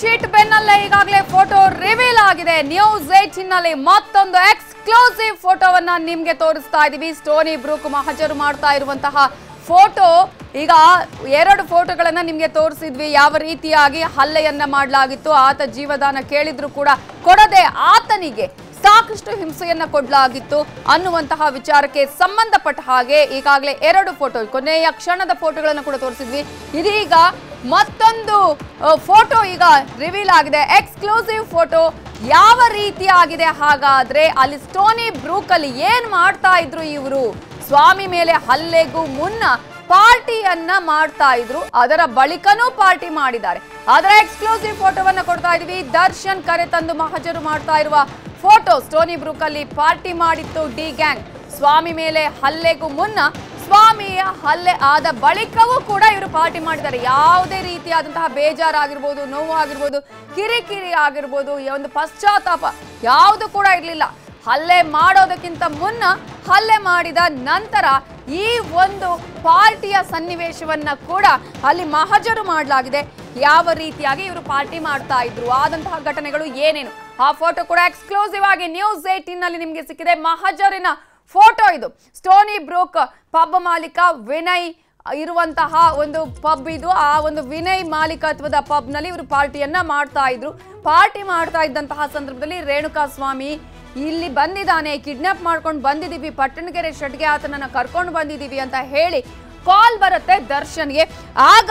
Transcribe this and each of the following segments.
Sheet ಬೆನ್ನಲ್ಲೇ ಈಗಾಗಲೇ photo reveal ಆಗಿದೆ. ನ್ಯೂಸ್ನಲ್ಲಿ ಮತ್ತೊಂದು ಎಕ್ಸ್ಕ್ಲೂಸಿವ್ ಫೋಟೋವನ್ನ ನಿಮ್ಗೆ ತೋರಿಸ್ತಾ ಇದೀವಿ. ಸ್ಟೋನಿ ಬ್ರೂಕ್ ಮಹಜರು ಮಾಡ್ತಾ ಇರುವಂತಹ ಫೋಟೋ. ಈಗ ಎರಡು ಫೋಟೋಗಳನ್ನ ನಿಮ್ಗೆ ತೋರಿಸಿದ್ವಿ. ಯಾವ ರೀತಿಯಾಗಿ ಹಲ್ಲೆಯನ್ನ ಮಾಡಲಾಗಿತ್ತು, ಆತ ಜೀವದಾನ ಕೇಳಿದ್ರು ಕೂಡ ಕೊಡದೆ ಆತನಿಗೆ ಸಾಕಷ್ಟು ಹಿಂಸೆಯನ್ನ ಕೊಡಲಾಗಿತ್ತು ಅನ್ನುವಂತಹ ವಿಚಾರಕ್ಕೆ ಸಂಬಂಧಪಟ್ಟ ಹಾಗೆ ಈಗಾಗಲೇ ಎರಡು ಫೋಟೋ, ಕೊನೆಯ ಕ್ಷಣದ ಫೋಟೋಗಳನ್ನು ಕೂಡ ತೋರಿಸಿದ್ವಿ. ಇದೀಗ ಮತ್ತೊಂದು ಫೋಟೋ ಈಗ ರಿವೀಲ್ ಆಗಿದೆ. ಎಕ್ಸ್ಕ್ಲೂಸಿವ್ ಫೋಟೋ ಯಾವ ರೀತಿ ಆಗಿದೆ? ಹಾಗಾದ್ರೆ ಅಲ್ಲಿ ಸ್ಟೋನಿ ಬ್ರೂಕ್ ಅಲ್ಲಿ ಏನ್ ಮಾಡ್ತಾ ಇದ್ರು ಇವರು? ಸ್ವಾಮಿ ಮೇಲೆ ಹಲ್ಲೆಗೂ ಮುನ್ನ ಪಾರ್ಟಿಯನ್ನ ಮಾಡ್ತಾ ಇದ್ರು. ಅದರ ಬಳಿಕನೂ ಪಾರ್ಟಿ ಮಾಡಿದ್ದಾರೆ. ಅದರ ಎಕ್ಸ್ಕ್ಲೂಸಿವ್ ಫೋಟೋವನ್ನ ಕೊಡ್ತಾ ಇದೀವಿ. ದರ್ಶನ್ ಕರೆ ತಂದು ಮಹಜರು ಮಾಡ್ತಾ ಇರುವ ಫೋಟೋ. ಸ್ಟೋನಿ ಬ್ರೂಕ್ ಅಲ್ಲಿ ಪಾರ್ಟಿ ಮಾಡಿತ್ತು ಡಿ ಗ್ಯಾಂಗ್. ಸ್ವಾಮಿ ಮೇಲೆ ಹಲ್ಲೆಗೂ ಮುನ್ನ ಸ್ವಾಮಿಯ ಹಲ್ಲೆ ಆದ ಬಳಿಕವೂ ಕೂಡ ಇವರು ಪಾರ್ಟಿ ಮಾಡಿದ್ದಾರೆ. ಯಾವುದೇ ರೀತಿಯಾದಂತಹ ಬೇಜಾರಾಗಿರ್ಬೋದು, ನೋವು ಆಗಿರ್ಬೋದು, ಕಿರಿಕಿರಿ ಆಗಿರ್ಬೋದು, ಈ ಒಂದು ಪಶ್ಚಾತ್ತಾಪ ಯಾವುದು ಕೂಡ ಇರಲಿಲ್ಲ. ಹಲ್ಲೆ ಮಾಡೋದಕ್ಕಿಂತ ಮುನ್ನ ಹಲ್ಲೆ ಮಾಡಿದ ನಂತರ ಈ ಒಂದು ಪಾರ್ಟಿಯ ಸನ್ನಿವೇಶವನ್ನ ಕೂಡ ಅಲ್ಲಿ ಮಹಜರು ಮಾಡಲಾಗಿದೆ. ಯಾವ ರೀತಿಯಾಗಿ ಇವರು ಪಾರ್ಟಿ ಮಾಡ್ತಾ ಇದ್ರು, ಆದಂತಹ ಘಟನೆಗಳು ಏನೇನು? ಆ ಫೋಟೋ ಕೂಡ ಎಕ್ಸ್ಕ್ಲೂಸಿವ್ ಆಗಿ ನ್ಯೂಸ್ ಏಟೀನ್ನಲ್ಲಿ ನಿಮಗೆ ಸಿಕ್ಕಿದೆ. ಮಹಜರಿನ ಫೋಟೋ ಇದು. ಸ್ಟೋನಿ ಬ್ರೂಕ್ ಪಬ್ ಮಾಲೀಕ ವಿನಯ್ ಇರುವಂತಹ ಒಂದು ಪಬ್ ಇದು. ಆ ಒಂದು ವಿನಯ್ ಮಾಲೀಕತ್ವದ ಪಬ್ನಲ್ಲಿ ಇವರು ಪಾರ್ಟಿಯನ್ನ ಮಾಡ್ತಾ ಇದ್ರು. ಪಾರ್ಟಿ ಮಾಡ್ತಾ ಇದ್ದಂತಹ ಸಂದರ್ಭದಲ್ಲಿ ರೇಣುಕಾ ಸ್ವಾಮಿ ಇಲ್ಲಿ ಬಂದಿದ್ದಾನೆ, ಕಿಡ್ನಾಪ್ ಮಾಡ್ಕೊಂಡು ಬಂದಿದ್ದೀವಿ, ಪಟ್ಟಣಗೆರೆ ಶೆಟ್ಗೆ ಆತನನ್ನ ಕರ್ಕೊಂಡು ಬಂದಿದ್ದೀವಿ ಅಂತ ಹೇಳಿ ಕಾಲ್ ಬರುತ್ತೆ ದರ್ಶನ್ಗೆ. ಆಗ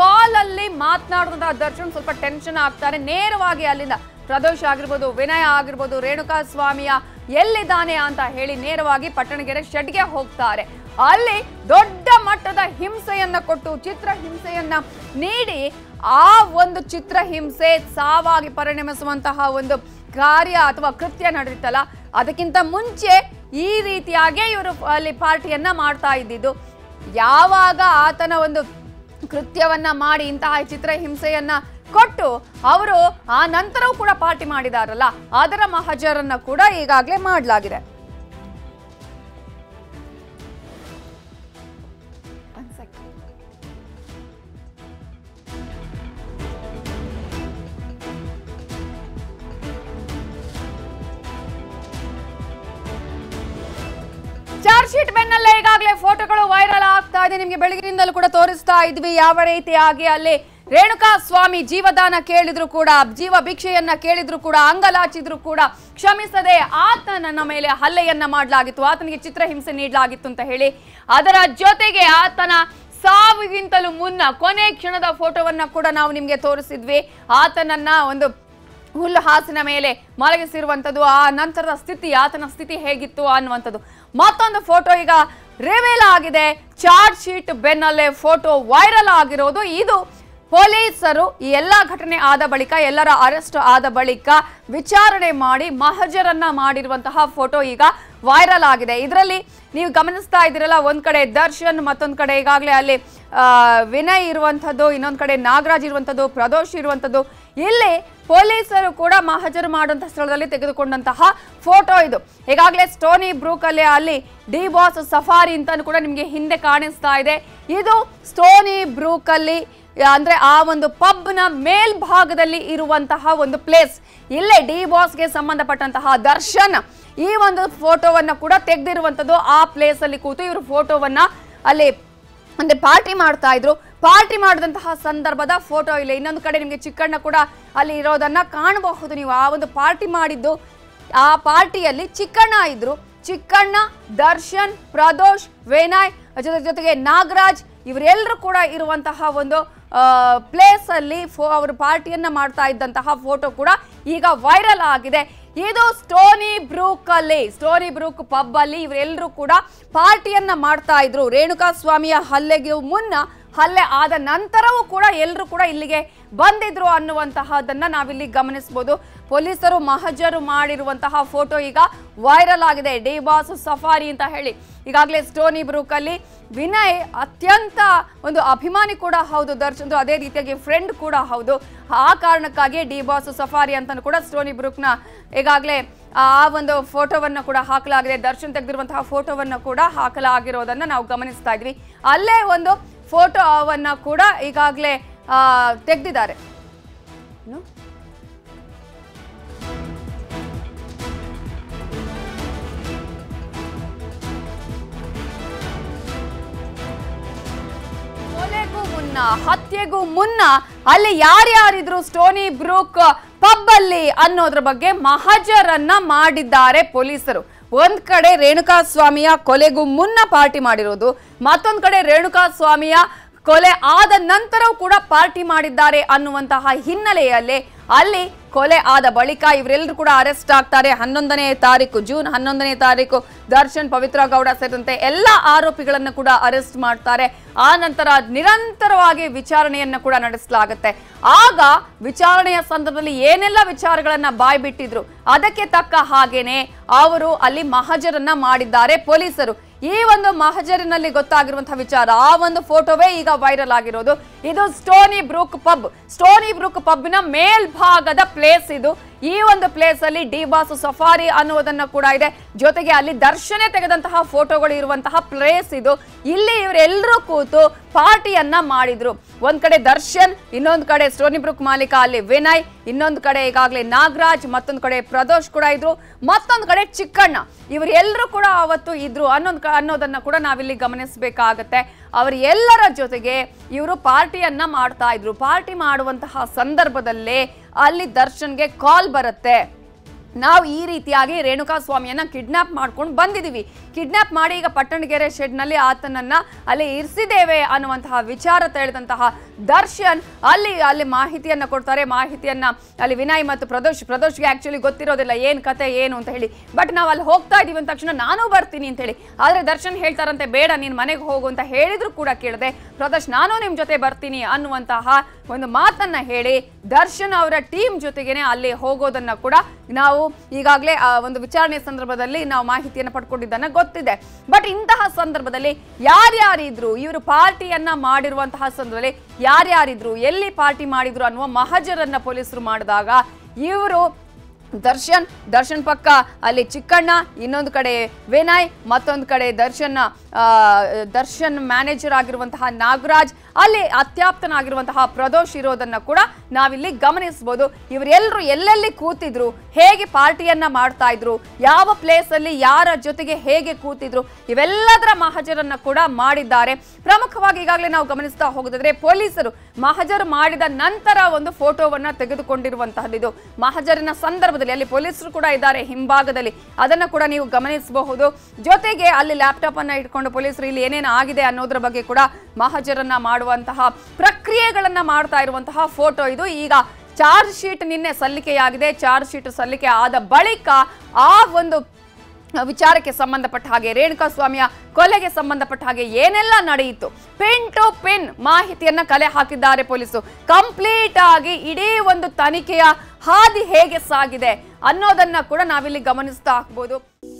ಕಾಲ್ ಅಲ್ಲಿ ಮಾತನಾಡಿದಂತಹ ದರ್ಶನ್ ಸ್ವಲ್ಪ ಟೆನ್ಷನ್ ಆಗ್ತಾರೆ. ನೇರವಾಗಿ ಅಲ್ಲಿಂದ ಪ್ರದೋಷ್ ಆಗಿರ್ಬೋದು, ವಿನಯ ಆಗಿರ್ಬೋದು, ರೇಣುಕಾ ಸ್ವಾಮಿಯ ಎಲ್ಲಿದ್ದಾನೆ ಅಂತ ಹೇಳಿ ನೇರವಾಗಿ ಪಟ್ಟಣಗೆರೆ ಶೆಡ್ಗೆ ಹೋಗ್ತಾರೆ. ಅಲ್ಲಿ ದೊಡ್ಡ ಮಟ್ಟದ ಹಿಂಸೆಯನ್ನ ಕೊಟ್ಟು ಚಿತ್ರ ಹಿಂಸೆಯನ್ನ ನೀಡಿ ಆ ಒಂದು ಚಿತ್ರ ಹಿಂಸೆ ಸಾವಾಗಿ ಪರಿಣಮಿಸುವಂತಹ ಒಂದು ಕಾರ್ಯ ಅಥವಾ ಕೃತ್ಯ ನಡೆದಿತ್ತಲ್ಲ ಅದಕ್ಕಿಂತ ಮುಂಚೆ ಈ ರೀತಿಯಾಗಿ ಇವರು ಅಲ್ಲಿ ಪಾರ್ಟಿಯನ್ನ ಮಾಡ್ತಾ ಇದ್ದಿದ್ದು. ಯಾವಾಗ ಆತನ ಒಂದು ಕೃತ್ಯವನ್ನ ಮಾಡಿ ಇಂತಹ ಚಿತ್ರ ಹಿಂಸೆಯನ್ನ ಕೊಟ್ಟು ಅವರು ಆ ನಂತರವೂ ಕೂಡ ಪಾರ್ಟಿ ಮಾಡಿದಾರಲ್ಲ ಅದರ ಮಹಜರನ್ನ ಕೂಡ ಈಗಾಗಲೇ ಮಾಡಲಾಗಿದೆ. ಚಾರ್ಜ್ ಶೀಟ್ ಬೆನ್ನಲ್ಲೇ ಈಗಾಗಲೇ ಫೋಟೋಗಳು ವೈರಲ್ ಆಗ್ತಾ ಇದೆ. ನಿಮಗೆ ಬೆಳಗಿನಿಂದಲೂ ಕೂಡ ತೋರಿಸ್ತಾ ಇದ್ವಿ. ಯಾವ ರೀತಿಯಾಗಿ ಅಲ್ಲಿ ರೇಣುಕಾ ಸ್ವಾಮಿ ಜೀವದಾನ ಕೇಳಿದ್ರು ಕೂಡ, ಜೀವ ಭಿಕ್ಷೆಯನ್ನ ಕೇಳಿದ್ರು ಕೂಡ, ಅಂಗಲಾಚಿದ್ರು ಕೂಡ ಕ್ಷಮಿಸದೆ ಆತನನ್ನ ಮೇಲೆ ಹಲ್ಲೆಯನ್ನ ಮಾಡಲಾಗಿತ್ತು, ಆತನಿಗೆ ಚಿತ್ರಹಿಂಸೆ ನೀಡಲಾಗಿತ್ತು ಅಂತ ಹೇಳಿ. ಅದರ ಜೊತೆಗೆ ಆತನ ಸಾವಿಗಿಂತಲೂ ಮುನ್ನ ಕೊನೆ ಕ್ಷಣದ ಫೋಟೋವನ್ನ ಕೂಡ ನಾವು ನಿಮಗೆ ತೋರಿಸಿದ್ವಿ. ಆತನನ್ನ ಒಂದು ಹುಲ್ಲು ಹಾಸಿನ ಮೇಲೆ ಮಲಗಿಸಿರುವಂಥದ್ದು ಆ ನಂತರದ ಸ್ಥಿತಿ, ಆತನ ಸ್ಥಿತಿ ಹೇಗಿತ್ತು ಅನ್ನುವಂಥದ್ದು. ಮತ್ತೊಂದು ಫೋಟೋ ಈಗ ರಿವೀಲ್ ಆಗಿದೆ. ಚಾರ್ಜ್ ಶೀಟ್ ಬೆನ್ನಲ್ಲೇ ಫೋಟೋ ವೈರಲ್ ಆಗಿರೋದು. ಇದು ಪೊಲೀಸರು ಈ ಎಲ್ಲ ಘಟನೆ ಆದ ಬಳಿಕ, ಎಲ್ಲರ ಅರೆಸ್ಟ್ ಆದ ಬಳಿಕ ವಿಚಾರಣೆ ಮಾಡಿ ಮಹಜರನ್ನ ಮಾಡಿರುವಂತಹ ಫೋಟೋ ಈಗ ವೈರಲ್ ಆಗಿದೆ. ಇದರಲ್ಲಿ ನೀವು ಗಮನಿಸ್ತಾ ಇದ್ದೀರಲ್ಲ, ಒಂದ್ ಕಡೆ ದರ್ಶನ್, ಮತ್ತೊಂದು ಕಡೆ ಈಗಾಗಲೇ ಅಲ್ಲಿ ವಿನಯ್ ಇರುವಂಥದ್ದು, ಇನ್ನೊಂದ್ ಕಡೆ ನಾಗರಾಜ್ ಇರುವಂಥದ್ದು, ಪ್ರದೋಷ್ ಇರುವಂಥದ್ದು ಇಲ್ಲಿ ಪೊಲೀಸರು ಕೂಡ ಮಹಜರು ಮಾಡುವಂತಹ ಸ್ಥಳದಲ್ಲಿ ತೆಗೆದುಕೊಂಡಂತಹ ಫೋಟೋ ಇದು. ಈಗಾಗಲೇ ಸ್ಟೋನಿ ಬ್ರೂಕ್ ಅಲ್ಲಿ ಡಿ ಬಾಸ್ ಸಫಾರಿ ಅಂತ ಕೂಡ ನಿಮಗೆ ಹಿಂದೆ ಕಾಣಿಸ್ತಾ ಇದೆ. ಇದು ಸ್ಟೋನಿ ಬ್ರೂಕ್ ಅಲ್ಲಿ ಅಂದ್ರೆ ಆ ಒಂದು ಪಬ್ನ ಮೇಲ್ಭಾಗದಲ್ಲಿ ಇರುವಂತಹ ಒಂದು ಪ್ಲೇಸ್. ಇಲ್ಲೇ ಡಿ ಬಾಸ್ಗೆ ಸಂಬಂಧಪಟ್ಟಂತಹ ದರ್ಶನ್ ಈ ಒಂದು ಫೋಟೋವನ್ನ ಕೂಡ ತೆಗೆದಿರುವಂಥದ್ದು ಆ ಪ್ಲೇಸ್ ಅಲ್ಲಿ ಕೂತು ಇವರು ಫೋಟೋವನ್ನ ಅಲ್ಲಿ ಅಂದ್ರೆ ಪಾರ್ಟಿ ಮಾಡ್ತಾ ಇದ್ರು. ಪಾರ್ಟಿ ಮಾಡಿದಂತಹ ಸಂದರ್ಭದ ಫೋಟೋ ಇಲ್ಲ. ಇನ್ನೊಂದು ಕಡೆ ನಿಮಗೆ ಚಿಕ್ಕಣ್ಣ ಕೂಡ ಅಲ್ಲಿ ಇರೋದನ್ನ ಕಾಣಬಹುದು. ನೀವು ಆ ಒಂದು ಪಾರ್ಟಿ ಮಾಡಿದ್ದು, ಆ ಪಾರ್ಟಿಯಲ್ಲಿ ಚಿಕ್ಕಣ್ಣ ಇದ್ರು. ಚಿಕ್ಕಣ್ಣ, ದರ್ಶನ್, ಪ್ರದೋಷ್, ವೇನಾಯ್, ಜೊತೆ ಜೊತೆಗೆ ನಾಗರಾಜ್ ಇವರೆಲ್ಲರೂ ಕೂಡ ಇರುವಂತಹ ಒಂದು ಪ್ಲೇಸ್ ಅಲ್ಲಿ ಫೋ ಅವರು ಪಾರ್ಟಿಯನ್ನ ಮಾಡ್ತಾ ಇದ್ದಂತಹ ಫೋಟೋ ಕೂಡ ಈಗ ವೈರಲ್ ಆಗಿದೆ. ಇದು ಸ್ಟೋನಿ ಬ್ರೂಕ್ ಅಲ್ಲಿ. ಸ್ಟೋನಿ ಬ್ರೂಕ್ ಪಬ್ ಅಲ್ಲಿ ಇವರೆಲ್ಲರೂ ಕೂಡ ಪಾರ್ಟಿಯನ್ನ ಮಾಡ್ತಾ ಇದ್ರು. ರೇಣುಕಾ ಸ್ವಾಮಿಯ ಹಲ್ಲೆಗೆ ಮುನ್ನ ಹಲ್ಲೆ ಆದ ನಂತರವೂ ಕೂಡ ಎಲ್ಲರೂ ಕೂಡ ಇಲ್ಲಿಗೆ ಬಂದಿದ್ರು ಅನ್ನುವಂತಹದನ್ನ ನಾವಿಲ್ಲಿ ಗಮನಿಸಬಹುದು ಪೊಲೀಸರು ಮಹಜರು ಮಾಡಿರುವಂತಹ ಫೋಟೋ ಈಗ ವೈರಲ್ ಆಗಿದೆ. ಡಿ ಬಾಸ್ ಸಫಾರಿ ಅಂತ ಹೇಳಿ. ಈಗಾಗಲೇ ಸ್ಟೋನಿ ಬ್ರೂಕ್ ಅಲ್ಲಿ ವಿನಯ್ ಅತ್ಯಂತ ಒಂದು ಅಭಿಮಾನಿ ಕೂಡ ಹೌದು. ದರ್ಶನ್ ಅದೇ ರೀತಿಯಾಗಿ ಫ್ರೆಂಡ್ ಕೂಡ ಹೌದು. ಆ ಕಾರಣಕ್ಕಾಗಿ ಡಿ ಬಾಸ್ ಸಫಾರಿ ಅಂತ ಕೂಡ ಸ್ಟೋನಿ ಬ್ರೂಕ್ನ ಈಗಾಗಲೇ, ಆ ಒಂದು ಫೋಟೋವನ್ನು ಕೂಡ ಹಾಕಲಾಗಿದೆ. ದರ್ಶನ್ ತೆಗೆದಿರುವಂತಹ ಫೋಟೋವನ್ನು ಕೂಡ ಹಾಕಲಾಗಿರೋದನ್ನ ನಾವು ಗಮನಿಸ್ತಾ ಇದ್ವಿ. ಅಲ್ಲೇ ಒಂದು ಫೋಟೋವನ್ನು ಕೂಡ ಈಗಾಗಲೇ ತೆಗೆದಿದ್ದಾರೆ. ಕೊಲೆಗೂ ಮುನ್ನ, ಹತ್ಯೆಗೂ ಮುನ್ನ ಅಲ್ಲಿ ಯಾರ್ಯಾರಿದ್ರು? ಸ್ಟೋನಿ ಬ್ರೂಕ್ ಪಬ್ ಅಲ್ಲಿ ಅನ್ನೋದ್ರ ಬಗ್ಗೆ ಮಹಜರನ್ನ ಮಾಡಿದ್ದಾರೆ ಪೊಲೀಸರು. ಒಂದ್ ಕಡೆ ರೇಣುಕಾ ಸ್ವಾಮಿಯ ಕೊಲೆಗೂ ಮುನ್ನ ಪಾರ್ಟಿ ಮಾಡಿರೋದು, ಮತ್ತೊಂದ್ ಕಡೆ ರೇಣುಕಾ ಸ್ವಾಮಿಯ ಕೊಲೆ ಆದ ನಂತರವೂ ಕೂಡ ಪಾರ್ಟಿ ಮಾಡಿದ್ದಾರೆ ಅನ್ನುವಂತಹ ಹಿನ್ನೆಲೆಯಲ್ಲಿ ಅಲ್ಲಿ ಕೊಲೆ ಆದ ಬಳಿಕ ಇವರೆಲ್ಲರೂ ಕೂಡ ಅರೆಸ್ಟ್ ಆಗ್ತಾರೆ. ಹನ್ನೊಂದನೇ ತಾರೀಕು, ಜೂನ್ ಹನ್ನೊಂದನೇ ತಾರೀಕು ದರ್ಶನ್ ಪವಿತ್ರ ಗೌಡ ಸೇರಿದಂತೆ ಎಲ್ಲ ಆರೋಪಿಗಳನ್ನು ಕೂಡ ಅರೆಸ್ಟ್ ಮಾಡ್ತಾರೆ. ಆ ನಂತರ ನಿರಂತರವಾಗಿ ವಿಚಾರಣೆಯನ್ನು ಕೂಡ ನಡೆಸಲಾಗುತ್ತೆ. ಆಗ ವಿಚಾರಣೆಯ ಸಂದರ್ಭದಲ್ಲಿ ಏನೆಲ್ಲ ವಿಚಾರಗಳನ್ನು ಬಾಯ್ಬಿಟ್ಟಿದ್ರು, ಅದಕ್ಕೆ ತಕ್ಕ ಹಾಗೇನೆ ಅವರು ಅಲ್ಲಿ ಮಹಜರನ್ನ ಮಾಡಿದ್ದಾರೆ. ಪೊಲೀಸರು ಈ ಒಂದು ಮಹಜರಿನಲ್ಲಿ ಗೊತ್ತಾಗಿರುವಂತಹ ವಿಚಾರ, ಆ ಒಂದು ಫೋಟೋವೇ ಈಗ ವೈರಲ್ ಆಗಿರೋದು. ಇದು Stony Brook pub Stony Brook ಪಬ್ನ ಮೇಲ್ಭಾಗದ ಪ್ಲೇಸ್ ಇದು. ಈ ಒಂದು ಪ್ಲೇಸ್ ಅಲ್ಲಿ ಡಿ ಬಾಸ್ ಸಫಾರಿ ಅನ್ನುವುದನ್ನ ಕೂಡ ಇದೆ. ಜೊತೆಗೆ ಅಲ್ಲಿ ದರ್ಶನೆ ತೆಗೆದಂತಹ ಫೋಟೋಗಳು ಇರುವಂತಹ ಪ್ಲೇಸ್ ಇದು. ಇಲ್ಲಿ ಇವರೆಲ್ಲರೂ ಕೂತು ಪಾರ್ಟಿಯನ್ನ ಮಾಡಿದ್ರು. ಒಂದ್ ಕಡೆ ದರ್ಶನ್, ಇನ್ನೊಂದ್ ಕಡೆ ಸ್ಟೋನಿ ಬ್ರುಕ್ ಮಾಲೀಕ ಅಲ್ಲಿ ವಿನಯ್, ಇನ್ನೊಂದ್ ಕಡೆ ಈಗಾಗಲೇ ನಾಗರಾಜ್, ಮತ್ತೊಂದ್ ಕಡೆ ಪ್ರದೋಷ್ ಕೂಡ ಇದ್ರು. ಮತ್ತೊಂದ್ ಕಡೆ ಚಿಕ್ಕಣ್ಣ. ಇವರೆಲ್ಲರೂ ಕೂಡ ಅವತ್ತು ಇದ್ರು ಅನ್ನೊಂದ್ ಅನ್ನೋದನ್ನ ಕೂಡ ನಾವಿಲ್ಲಿ ಗಮನಿಸಬೇಕಾಗತ್ತೆ. ಅವರೆಲ್ಲರ ಜೊತೆಗೆ ಇವರು ಪಾರ್ಟಿಯನ್ನ ಮಾಡ್ತಾ ಇದ್ರು. ಪಾರ್ಟಿ ಮಾಡುವಂತಹ ಸಂದರ್ಭದಲ್ಲೇ ಅಲ್ಲಿ ದರ್ಶನ್ಗೆ ಕಾಲ್ ಬರುತ್ತೆ. ನಾವು ಈ ರೀತಿಯಾಗಿ ರೇಣುಕಾ ಸ್ವಾಮಿಯನ್ನ ಕಿಡ್ನಾಪ್ ಮಾಡ್ಕೊಂಡು ಬಂದಿದ್ದೀವಿ ಕಿಡ್ನಾಪ್ ಮಾಡಿ ಈಗ ಪಟ್ಟಣಗೆರೆ ಶೆಡ್ನಲ್ಲಿ ಆತನನ್ನ ಅಲ್ಲಿ ಇರಿಸಿದ್ದೇವೆ ಅನ್ನುವಂತಹ ವಿಚಾರ ತಿಳಿದಂತಹ ದರ್ಶನ್ ಅಲ್ಲಿ ಅಲ್ಲಿ ಮಾಹಿತಿಯನ್ನ ಕೊಡ್ತಾರೆ. ಮಾಹಿತಿಯನ್ನ ಅಲ್ಲಿ ವಿನಯ್ ಮತ್ತು ಪ್ರದೋಷ್ ಪ್ರದೋಷ್ಗೆ ಆಕ್ಚುಲಿ ಗೊತ್ತಿರೋದಿಲ್ಲ ಏನ್ ಕತೆ, ಏನು ಅಂತ ಹೇಳಿ. ಬಟ್ ನಾವು ಅಲ್ಲಿ ಹೋಗ್ತಾ ಇದೀವಿ ಅಂದ ತಕ್ಷಣ ನಾನು ಬರ್ತೀನಿ ಅಂತ ಹೇಳಿ. ಆದ್ರೆ ದರ್ಶನ್ ಹೇಳ್ತಾರಂತೆ, ಬೇಡ, ನೀನ್ ಮನೆಗೆ ಹೋಗು ಅಂತ ಹೇಳಿದ್ರು ಕೂಡ ಕೇಳದೆ ಪ್ರದೋಷ್ ನಾನು ನಿಮ್ ಜೊತೆ ಬರ್ತೀನಿ ಅನ್ನುವಂತಹ ಒಂದು ಮಾತನ್ನ ಹೇಳಿ ದರ್ಶನ್ ಅವರ ಟೀಮ್ ಜೊತೆಗೇನೆ ಅಲ್ಲಿ ಹೋಗೋದನ್ನ ಕೂಡ ನಾವು ಈಗಾಗಲೇ ಒಂದು ವಿಚಾರಣೆ ಸಂದರ್ಭದಲ್ಲಿ ನಾವು ಮಾಹಿತಿಯನ್ನು ಪಡ್ಕೊಂಡಿದ್ದನ್ನ ಗೊತ್ತಿದೆ. ಬಟ್ ಇಂತಹ ಸಂದರ್ಭದಲ್ಲಿ ಯಾರ್ಯಾರಿದ್ರು, ಇವರು ಪಾರ್ಟಿಯನ್ನ ಮಾಡಿರುವಂತಹ ಸಂದರ್ಭದಲ್ಲಿ ಯಾರ್ಯಾರಿದ್ರು, ಎಲ್ಲಿ ಪಾರ್ಟಿ ಮಾಡಿದ್ರು ಅನ್ನುವ ಮಹಜರನ್ನ ಪೊಲೀಸರು ಮಾಡಿದಾಗ, ಇವರು ದರ್ಶನ್ ದರ್ಶನ್ ಪಕ್ಕ ಅಲ್ಲಿ ಚಿಕ್ಕಣ್ಣ, ಇನ್ನೊಂದು ಕಡೆ ವಿನಯ್, ಮತ್ತೊಂದು ಕಡೆ ದರ್ಶನ್ ದರ್ಶನ್ ಮ್ಯಾನೇಜರ್ ಆಗಿರುವಂತಹ ನಾಗರಾಜ್, ಅಲ್ಲಿ ಅತ್ಯಾಪ್ತನಾಗಿರುವಂತಹ ಪ್ರದೋಷ್ ಇರೋದನ್ನ ಕೂಡ ನಾವಿಲ್ಲಿ ಗಮನಿಸಬಹುದು ಇವರೆಲ್ಲರೂ ಎಲ್ಲೆಲ್ಲಿ ಕೂತಿದ್ರು, ಹೇಗೆ ಪಾರ್ಟಿಯನ್ನ ಮಾಡ್ತಾ ಇದ್ರು, ಯಾವ ಪ್ಲೇಸ್ ಅಲ್ಲಿ ಯಾರ ಜೊತೆಗೆ ಹೇಗೆ ಕೂತಿದ್ರು, ಇವೆಲ್ಲದರ ಮಹಜರನ್ನ ಕೂಡ ಮಾಡಿದ್ದಾರೆ. ಪ್ರಮುಖವಾಗಿ ಈಗಾಗಲೇ ನಾವು ಗಮನಿಸ್ತಾ ಹೋಗೋದಾದ್ರೆ ಪೊಲೀಸರು ಮಹಜರ್ ಮಾಡಿದ ನಂತರ ಒಂದು ಫೋಟೋವನ್ನ ತೆಗೆದುಕೊಂಡಿರುವಂತಹದ್ದು ಇದು. ಮಹಜರಿನ ಸಂದರ್ಭದಲ್ಲಿ ಅಲ್ಲಿ ಪೊಲೀಸರು ಕೂಡ ಇದ್ದಾರೆ ಹಿಂಭಾಗದಲ್ಲಿ. ಅದನ್ನ ಕೂಡ ನೀವು ಗಮನಿಸಬಹುದು. ಜೊತೆಗೆ ಅಲ್ಲಿ ಲ್ಯಾಪ್ಟಾಪ್ ಅನ್ನ ಇಟ್ಕೊಂಡು ಪೊಲೀಸರು ಇಲ್ಲಿ ಏನೇನು ಆಗಿದೆ ಅನ್ನೋದ್ರ ಬಗ್ಗೆ ಕೂಡ ಮಹಜರನ್ನ ಮಾಡುವಂತಹ ಪ್ರಕ್ರಿಯೆಗಳನ್ನ ಮಾಡ್ತಾ ಇರುವಂತಹ ಫೋಟೋ ಇದು. ಈಗ ಚಾರ್ಜ್ ಶೀಟ್ ನಿನ್ನೆ ಸಲ್ಲಿಕೆಯಾಗಿದೆ. ಚಾರ್ಜ್ ಶೀಟ್ ಸಲ್ಲಿಕೆ ಆದ ಬಳಿಕ ಆ ಒಂದು ವಿಚಾರಕ್ಕೆ ಸಂಬಂಧಪಟ್ಟ ಹಾಗೆ, ರೇಣುಕಾ ಸ್ವಾಮಿಯ ಕೊಲೆಗೆ ಸಂಬಂಧಪಟ್ಟ ಹಾಗೆ ಏನೆಲ್ಲ ನಡೆಯಿತು? ಪಿನ್ ಟು ಪಿನ್ ಮಾಹಿತಿಯನ್ನ ಕಲೆ ಹಾಕಿದ್ದಾರೆ ಪೊಲೀಸರು. ಕಂಪ್ಲೀಟ್ ಆಗಿ ಇಡೀ ಒಂದು ತನಿಖೆಯ ಹಾದಿ ಹೇಗೆ ಸಾಗಿದೆ ಅನ್ನೋದನ್ನ ಕೂಡ ನಾವಿಲ್ಲಿ ಗಮನಿಸ್ತಾ ಹಾಕ್ಬೋದು